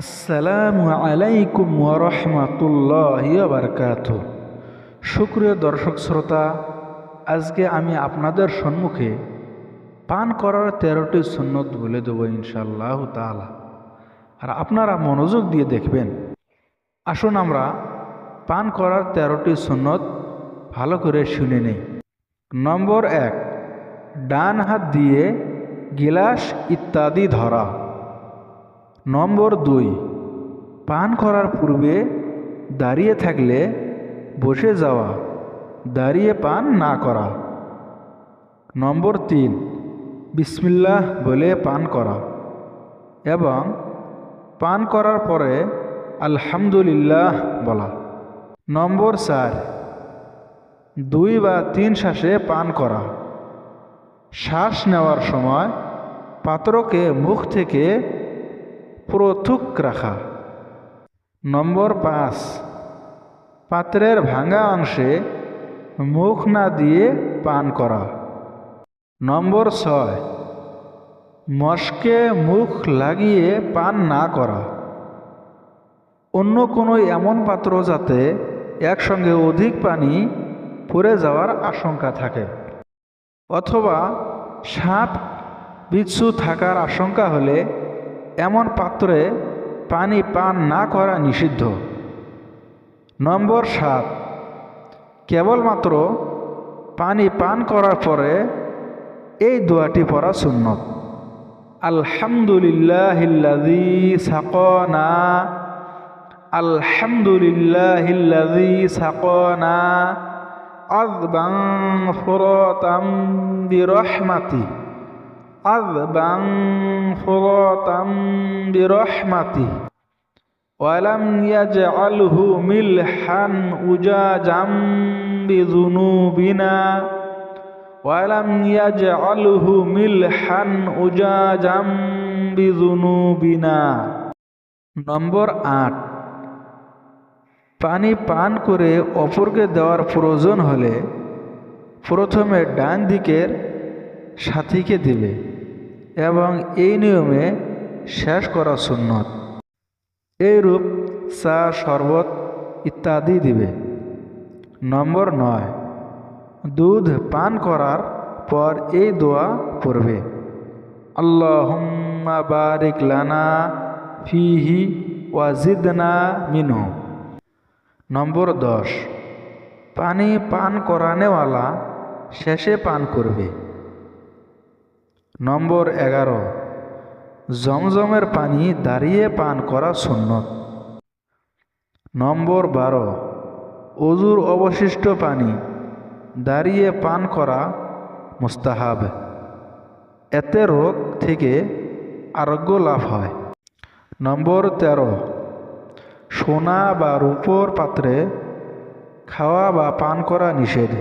আসসালামু আলাইকুম ওরহমতুল্লাহ বারকাত সুপ্রিয় দর্শক শ্রোতা, আজকে আমি আপনাদের সম্মুখে পান করার তেরোটি সুন্নত বলে দেবো ইনশাল্লাহ তালা আর আপনারা মনোযোগ দিয়ে দেখবেন। আসুন আমরা পান করার তেরোটি সুন্নত ভালো করে শুনে নেই। নম্বর এক, ডান হাত দিয়ে গিলাস ইত্যাদি ধরা। নম্বর দুই। পান করার পূর্বে দাঁড়িয়ে থাকলে বসে যাওয়া, দাঁড়িয়ে পান না করা। নম্বর তিন, বিসমিল্লাহ বলে পান করা এবং পান করার পরে আলহামদুলিল্লাহ বলা। নম্বর চার, দুই বা তিন শ্বাসে পান করা। শ্বাস নেওয়ার সময় পাত্রকে মুখ থেকে প্রথুক রাখা। নম্বর পাঁচ, পাত্রের ভাঙা অংশে মুখ না দিয়ে পান করা। নম্বর ছয়, মস্কে মুখ লাগিয়ে পান না করা। অন্য কোনো এমন পাত্র যাতে একসঙ্গে অধিক পানি পড়ে যাওয়ার আশঙ্কা থাকে। অথবা সাপ, বিচ্ছু থাকার আশঙ্কা হলে এমন পাত্রে পানি পান না করা নিষিদ্ধ। নম্বর সাত, কেবলমাত্র পানি পান করার পরে এই দোয়াটি পড়া সুন্নত। আলহামদুলিল্লাহিল্লাযী সাকনা আলহামদুলিল্লাহিল্লাযী সাকনা আযবান ফুরাতাম বিরহমাতি। আযবান ফুরাতাম বিরহমাতি। ওয়ালাম ইয়াজআলহু মিলহান উজাজাম বিযুনুবিনা। ওয়ালাম ইয়াজআলহু মিলহান উজাজাম বিযুনুবিনা। নম্বর আট, পানি পান করে অপরকে দেওয়ার প্রয়োজন হলে প্রথমে ডান দিকের সাথীকে দেবে এবং এই নিয়মে শেষ করা সুন্নত। এইরূপ চা, শরবত ইত্যাদি দিবে। নম্বর নয়, দুধ পান করার পর এই দোয়া পড়বে। আল্লাহুম্মা বারিক লানা ফিহি ওয়াজিদনা মিনহু। নম্বর দশ, পানি পান করানেওয়ালা শেষে পান করবে। নম্বর এগারো। জমজমের পানি দাঁড়িয়ে পান করা সুন্নত। নম্বর বারো। অজুর অবশিষ্ট পানি দাঁড়িয়ে পান করা মুস্তাহাব। এতে রোগ থেকে আরোগ্য লাভ হয়। নম্বর তেরো। সোনা বা রূপোর পাত্রে খাওয়া বা পান করা নিষেধ।